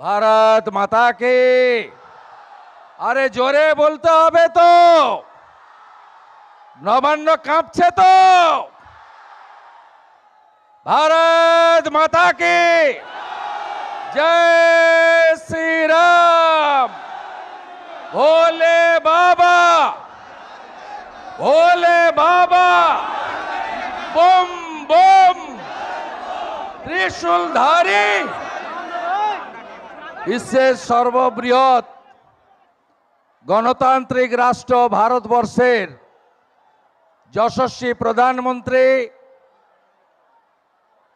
ভারত মাতা কে আরে জোরে বলতে হবে তো। নবান্ন কাঁপছে তো। ভারত মাতা কে জয় শ্রী রাম ভোলে বাবা। ভোলে বাবা। বম বম। ত্রিশূলধারী। বিশ্বের সর্ববৃহৎ গণতান্ত্রিক রাষ্ট্র ভারতবর্ষের যশস্বী প্রধানমন্ত্রী,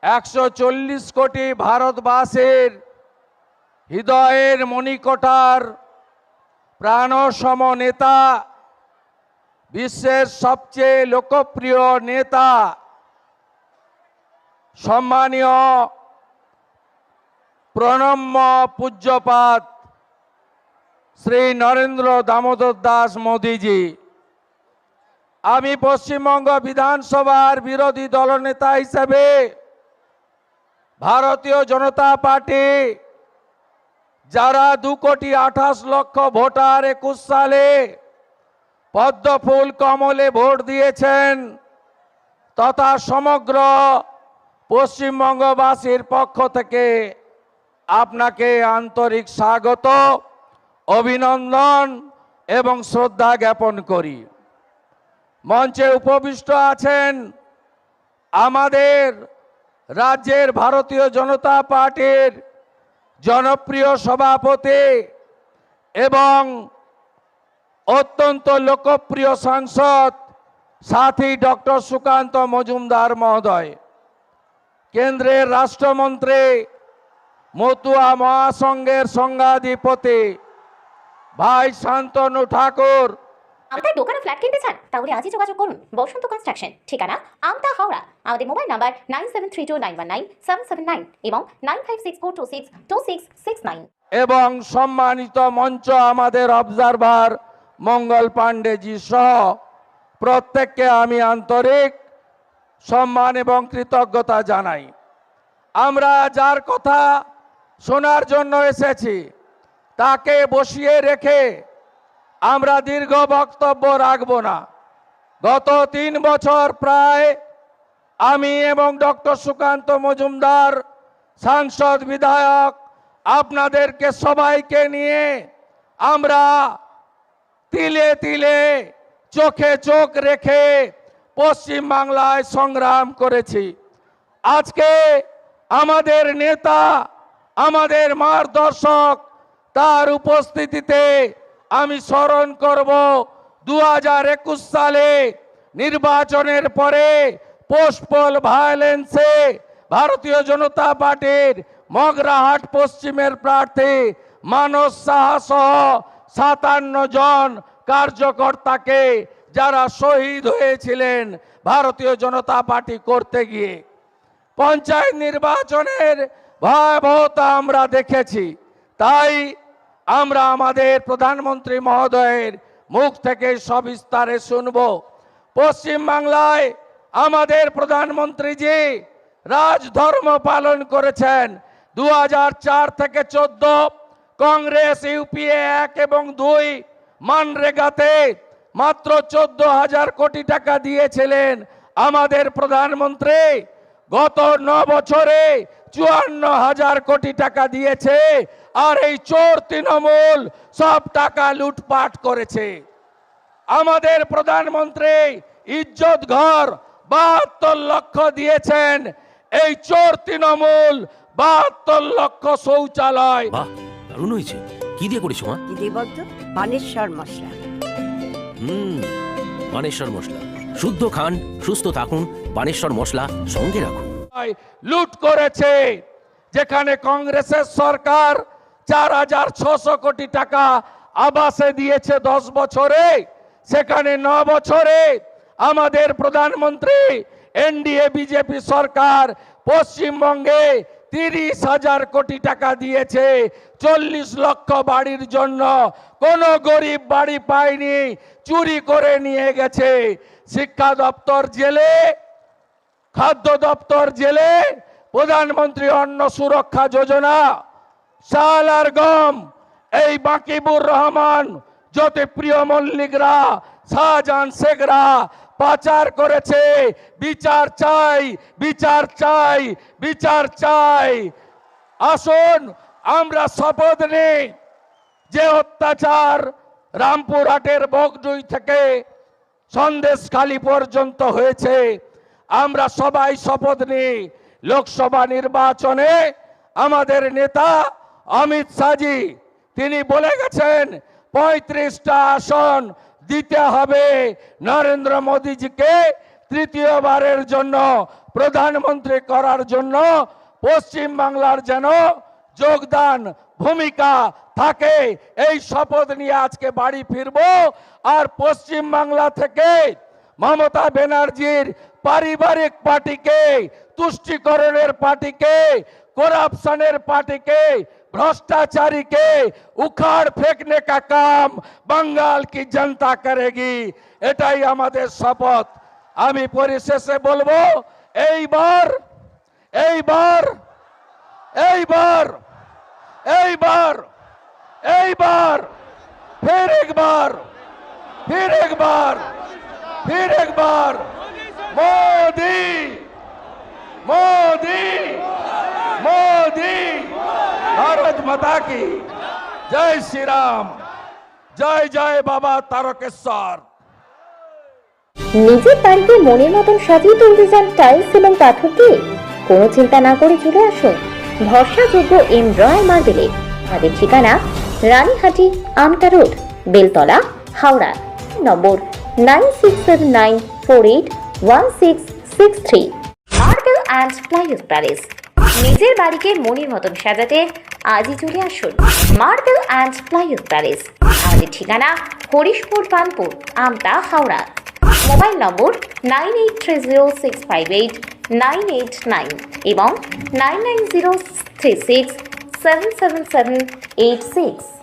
একশো চল্লিশ কোটি ভারতবাসীর হৃদয়ের মণিকটার প্রাণসম নেতা, বিশ্বের সবচেয়ে লোকপ্রিয় নেতা, সম্মানীয় প্রণম্য পূজ্যপাত শ্রী নরেন্দ্র দামোদর দাস মোদীজি। আমি পশ্চিমবঙ্গ বিধানসভার বিরোধী দলনেতা হিসেবে ভারতীয় জনতা পার্টি যারা দু কোটি আঠাশ লক্ষ ভোটার একুশ সালে পদ্মফুল কমলে ভোট দিয়েছেন তথা সমগ্র পশ্চিমবঙ্গবাসীর পক্ষ থেকে আপনাকে আন্তরিক স্বাগত, অভিনন্দন এবং শ্রদ্ধা জ্ঞাপন করি। মঞ্চে উপবিষ্ট আছেন আমাদের রাজ্যের ভারতীয় জনতা পার্টির জনপ্রিয় সভাপতি এবং অত্যন্ত লোকপ্রিয় সাংসদ সাথী ডক্টর সুকান্ত মজুমদার মহোদয়। কেন্দ্রের রাষ্ট্রমন্ত্রী মতুয়া মহাসংঘের সংঘাধিপতি ভাই শান্তনু ঠাকুর। আপনার দোকানে ফ্ল্যাট কিনতে চান তাহলে আজই যোগাযোগ করুন। বসন্ত কনস্ট্রাকশন ঠিকানা আমতা হাওড়া। আমাদের mobile number nine seven three two nine one nine seven seven nine এবং nine five six four two six two six six nine. এবং সম্মানিত মঞ্চ আমাদের অবজারভার মঙ্গল পাণ্ডেজি সহ প্রত্যেককে আমি আন্তরিক সম্মান এবং কৃতজ্ঞতা জানাই। আমরা যার কথা শোনার জন্য এসেছি। তাকে বসিয়ে রেখে আমরা দীর্ঘ বক্তব্য রাখব না। গত তিন বছর প্রায় আমি এবং ডক্টর সুকান্ত মজুমদার, সাংসদ, বিধায়ক আপনাদেরকে সবাইকে নিয়ে আমরা তিলে তিলে চোখে চোখ রেখে পশ্চিম বাংলায় সংগ্রাম করেছি। আজকে আমাদের নেতা আমাদের মার্গদর্শক, তার উপস্থিতিতে আমি স্মরণ করব দু হাজার একুশ সালে নির্বাচনের পরে পোস্টপল ভায়োলেন্সে ভারতীয় জনতা পার্টির মগরাহাট পশ্চিমের প্রার্থী মানস সাহা সহ সাতান্ন জন কার্যকর্তাকে যারা শহীদ হয়েছিলেন ভারতীয় জনতা পার্টি করতে গিয়ে। পঞ্চায়েত নির্বাচনের ভয়াবহতা আমরা দেখেছি। তাই আমরা আমাদের প্রধানমন্ত্রী মহোদয়ের মুখ থেকে সবিস্তারে শুনব। পশ্চিম বাংলায় আমাদের প্রধানমন্ত্রীজি রাজধর্ম পালন করেছেন দু হাজার চার থেকে চোদ্দ, কংগ্রেস ইউপিএ এক এবং দুই মানরেগাতে মাত্র চোদ্দ হাজার কোটি টাকা দিয়েছিলেন আমাদের প্রধানমন্ত্রী। গত ন বছরে চুয়ান্ন হাজার কোটি টাকা দিয়েছে আর এই চোর তৃণমূল সব টাকা লুটপাট করেছে। আমাদের প্রধানমন্ত্রী ইজ্জত ঘর বাহাত্তর লক্ষ দিয়েছেন এই চোর তৃণমূল বাহাত্তর লক্ষ শৌচালয়। দারুণ হয়েছে। কি দিয়ে করিস মা? কি দিয়ে বলতো বানেশ্বর মশলা। হুম বানেশ্বর মশলা। শুদ্ধ খান, সুস্থ থাকুন, বানেশ্বর মশলা সঙ্গে রাখুন। লুট করেছে, যেখানে কংগ্রেসের সরকার চার হাজার ছশো কোটি টাকা আবাসে দিয়েছে দশ বছরে, সেখানে ন বছরে আমাদের প্রধানমন্ত্রী, এনডিএ, বিজেপি সরকার পশ্চিমবঙ্গে তিরিশ হাজার কোটি টাকা দিয়েছে, চল্লিশ লক্ষ বাড়ির জন্য কোনো গরিব বাড়ি পায়নি, চুরি করে নিয়ে গেছে। শিক্ষা দপ্তর জেলে, খাদ্য দপ্তর জেলে, প্রধানমন্ত্রী অন্ন সুরক্ষা যোজনা, শাল আর গম, এই বাকিবুর রহমান জ্যোতিপ্রিয় মল্লিকরা, শাহজাহান শেখরা পাচার করেছে। বিচার চাই বিচার চাই বিচার চাই। আসুন, আমরা শপথ নিই। যে অত্যাচার রামপুরহাটের বগডুই থেকে সন্দেশখালী পর্যন্ত হয়েছে, আমরা সবাই শপথ নিই, লোকসভা নির্বাচনে আমাদের নেতা অমিত শাহজি, তিনি বলে গেছেন, পঁয়ত্রিশটা আসন দিতে হবে নরেন্দ্র মোদীজিকে তৃতীয়বারের জন্য, প্রধানমন্ত্রী করার জন্য পশ্চিম বাংলার যেন যোগদান ভূমিকা থাকে এই শপথ নিয়ে আজকে বাড়ি ফিরবো আর পশ্চিম বাংলা থেকে মমতা ব্যানার্জির পারিবারিক পার্টিকে তুষ্টিকরণের পার্টিকে করাপশনের পার্টিকে भ्रष्टाचारी के उखाड़ फेंकने का काम बंगाल की जनता करेगी এটাই আমাদের শপথ আমি পরিশেষে বলবো এইবার এইবার এইবার এইবার এইবার, ফের একবার ফের একবার ফের একবার, মোদি মোদি মোদি, ভারত মাতা কি, জয় শ্রী রাম জয় জয় বাবা তারকেশ্বর। নিজের বাড়িতে মনের মতন সাজিয়ে তুলতে চান টাইলস এবং পাথর দিয়ে? কোনো চিন্তা না করে চলে আসুন। ভরসাযোগ্য এম রয় মার্বেলে। আমাদের ঠিকানা Ranihati, Amta road, Beltala, Howrah. Number nine six seven nine four eight one six six three. Marble and plywood palace নিজের বাড়িকে মনের মতন সাজাতে আজই চলে আসুন মার্বেল অ্যান্ড প্লাইউড প্যালেস আমাদের ঠিকানা Harishpur Kanpur Amta, Howrah. Mobile number nine eight three zero six five eight nine eight nine এবং nine nine zero three six 77786.